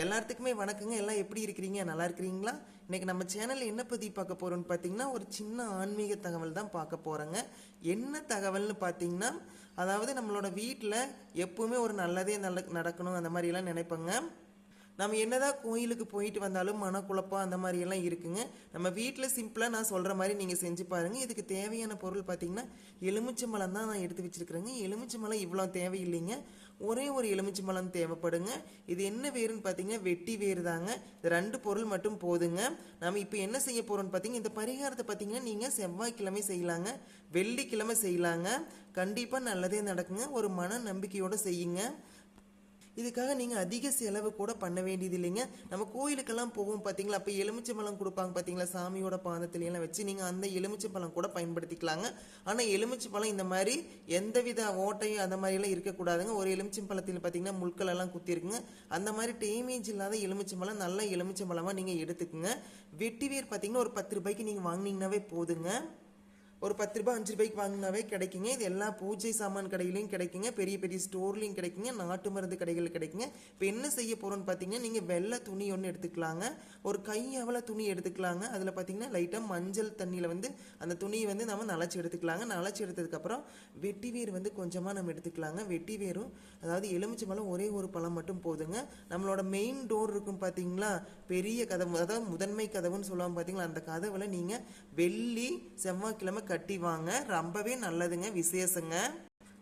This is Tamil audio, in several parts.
எல்லாத்துக்குமே வணக்கங்க. எல்லாம் எப்படி இருக்கிறீங்க? நல்லா இருக்கிறீங்களா? இன்னைக்கு நம்ம சேனலில் என்ன பற்றி பார்க்க போகிறோன்னு பார்த்தீங்கன்னா ஒரு சின்ன ஆன்மீக தகவல் தான் பார்க்க போகிறோங்க என்ன தகவல்னு பார்த்தீங்கன்னா அதாவது நம்மளோட வீட்டில் எப்பவுமே ஒரு நல்லதே நல்ல நடக்கணும் அந்த மாதிரிலாம் நினைப்பங்க. நம்ம என்னதான் கோயிலுக்கு போயிட்டு வந்தாலும் மனக்குழப்பம் அந்த மாதிரி எல்லாம் இருக்குங்க. நம்ம வீட்டில் சிம்பிளாக நான் சொல்கிற மாதிரி நீங்கள் செஞ்சு பாருங்க. இதுக்கு தேவையான பொருள் பார்த்தீங்கன்னா எலுமிச்சம்பழம் தான் நான் எடுத்து வச்சிருக்கிறேங்க. எலுமிச்சம்பழம் இவ்வளோ தேவையில்லைங்க. ஒரே ஒரு எலுமிச்சம்பழம் தேவைப்படுங்க. இது என்ன வேருன்னு பார்த்தீங்கன்னா வெட்டி வேறு தாங்க. இது ரெண்டு பொருள் மட்டும் போதுங்க. நம்ம இப்போ என்ன செய்ய போகிறோம்னு பார்த்தீங்கன்னா இந்த பரிகாரத்தை பார்த்தீங்கன்னா நீங்கள் செவ்வாய்க்கிழமை செய்யலாங்க. வெள்ளிக்கிழமை செய்யலாங்க. கண்டிப்பாக நல்லதே நடக்குங்க. ஒரு மன நம்பிக்கையோடு செய்யுங்க. இதுக்காக நீங்கள் அதிக செலவு கூட பண்ண வேண்டியது இல்லைங்க நம்ம கோயிலுக்கெல்லாம் போவோம் பார்த்தீங்களா அப்போ எலுமிச்சை பழம் கொடுப்பாங்க பார்த்தீங்களா சாமியோட பாதத்துலையெல்லாம் வச்சு நீங்கள் அந்த எலுமிச்சை பழம் கூட பயன்படுத்திக்கலாங்க. ஆனால் எலுமிச்சம்பழம் இந்த மாதிரி எந்தவித ஓட்டையும் அந்த மாதிரிலாம் இருக்கக்கூடாதுங்க. ஒரு எலுமிச்சம்பழத்தில் பார்த்தீங்கன்னா முட்கள் எல்லாம் குத்திருக்குங்க. அந்த மாதிரி டேமேஜ் இல்லாத எலுமிச்சை பழம் நல்ல எலுமிச்சம்பழமாக நீங்கள் எடுத்துக்குங்க. வெட்டி வேர் பார்த்தீங்கன்னா ஒரு பத்து ரூபாய்க்கு நீங்கள் வாங்கினீங்கன்னாவே போதுங்க. ஒரு பத்து ரூபாய் அஞ்சு ரூபாய்க்கு வாங்கினாவே கிடைக்குங்க. இது எல்லா பூஜை சாமான் கடையிலையும் கிடைக்குங்க. பெரிய பெரிய ஸ்டோர்லையும் கிடைக்குங்க. நாட்டு மருந்து கடைகளில் கிடைக்குங்க. இப்போ என்ன செய்ய போகிறோம்னு பார்த்தீங்கன்னா நீங்கள் வெள்ளை துணி ஒன்று எடுத்துக்கலாங்க. ஒரு கை துணி எடுத்துக்கலாங்க. அதில் பார்த்தீங்கன்னா லைட்டாக மஞ்சள் தண்ணியில் வந்து அந்த துணியை வந்து நம்ம நனைச்சி எடுத்துக்கலாங்க. நனைச்சி எடுத்ததுக்கப்புறம் வெட்டி வேர் வந்து கொஞ்சமாக நம்ம எடுத்துக்கலாங்க. வெட்டி வேரும். அதாவது எலுமிச்சை பழம் ஒரே ஒரு பழம் மட்டும் போதுங்க. நம்மளோட மெயின் டோர் இருக்கும் பார்த்தீங்களா பெரிய கதவு. அதாவது முதன்மை கதவுன்னு சொல்லுவாங்க பார்த்தீங்களா அந்த கதவில் நீங்கள் வெள்ளி செவ்வாய்க்கிழமை கட்டி வாங்க ரொம்பவே நல்லதுங்க விசேஷங்க.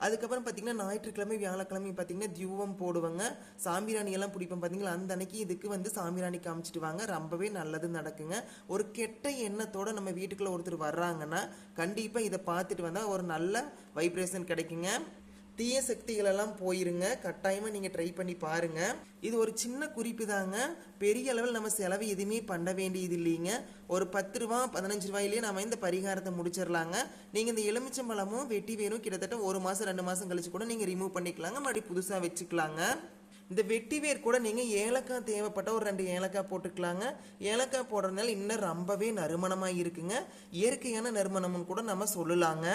அதுக்கப்புறம் பார்த்தீங்கன்னா ஞாயிற்றுக்கிழமை வியாழக்கிழமை பார்த்தீங்கன்னா தியூவம் போடுவாங்க. சாம்பிராணி எல்லாம் பிடிப்போம் பார்த்தீங்களா அந்த அன்னைக்கு இதுக்கு வந்து சாம்பிராணி காமிச்சிட்டு வாங்க. ரொம்பவே நல்லது நடக்குங்க. ஒரு கெட்ட எண்ணத்தோட நம்ம வீட்டுக்குள்ள ஒருத்தர் வர்றாங்கன்னா கண்டிப்பாக இதை பார்த்துட்டு வந்தால் ஒரு நல்ல வைப்ரேஷன் கிடைக்குங்க. தீய சக்திகளெல்லாம் போயிருங்க. கட்டாயமாக நீங்கள் ட்ரை பண்ணி பாருங்கள் இது ஒரு சின்ன குறிப்பு தாங்க. பெரிய அளவில் நம்ம செலவு எதுவுமே பண்ண வேண்டியது இல்லைங்க. ஒரு பத்து ரூபா பதினஞ்சு ரூபாயிலேயே நம்ம இந்த பரிகாரத்தை முடிச்சிடலாங்க. நீங்கள் இந்த எலுமிச்சம்பழமும் வெட்டி வேணும். கிட்டத்தட்ட ஒரு மாதம் ரெண்டு மாதம் கழிச்சு கூட நீங்கள் ரிமூவ் பண்ணிக்கலாங்க. மறுபடியும் புதுசாக வச்சுக்கலாங்க. இந்த வெட்டி வேர் கூட நீங்கள் ஏலக்காய் தேவைப்பட்ட ஒரு ரெண்டு ஏலக்காய் போட்டுக்கலாங்க. ஏலக்காய் போடுறதுனால இன்னும் ரொம்பவே நறுமணமாக இருக்குங்க இயற்கையான நறுமணம்னு கூட நம்ம சொல்லலாங்க.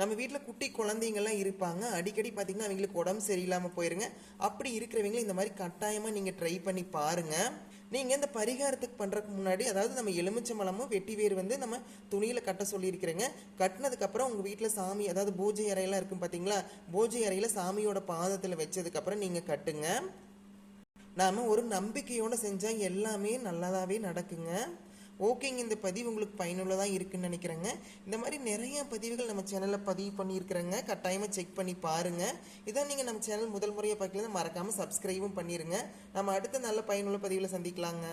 நம்ம வீட்டில் குட்டி குழந்தைங்கள்லாம் இருப்பாங்க. அடிக்கடி பார்த்தீங்கன்னா அவங்களுக்கு உடம்பு சரியில்லாமல் போயிருங்க. அப்படி இருக்கிறவங்களும் இந்த மாதிரி கட்டாயமாக நீங்கள் ட்ரை பண்ணி பாருங்கள் நீங்கள் இந்த பரிகாரத்துக்கு பண்ணுறதுக்கு முன்னாடி அதாவது நம்ம எலுமிச்சம்பழமும் வெட்டி வேர் வந்து நம்ம துணியில் கட்ட சொல்லியிருக்கிறேங்க. கட்டினதுக்கப்புறம் உங்கள் வீட்டில் சாமி அதாவது பூஜை அறையெல்லாம் இருக்கும் பார்த்தீங்களா பூஜை அறையில் சாமியோட பாதத்தில் வச்சதுக்கப்புறம் நீங்கள் கட்டுங்க. நாம் ஒரு நம்பிக்கையோடு செஞ்சால் எல்லாமே நல்லதாகவே நடக்குங்க. ஓகேங்க இந்த பதிவு உங்களுக்கு பயனுள்ளதாக இருக்குன்னு நினைக்கிறேங்க. இந்த மாதிரி நிறைய பதிவுகள் நம்ம சேனலில் பதிவு பண்ணியிருக்கிறேங்க. கட்டாயமாக செக் பண்ணி பாருங்கள் இதான் நீங்கள் நம்ம சேனல் முதல் முறையாக பார்க்கலாம் மறக்காமல் சப்ஸ்கிரைபும் பண்ணிடுங்க நம்ம அடுத்த நல்ல பயனுள்ள பதிவில் சந்திக்கலாங்க.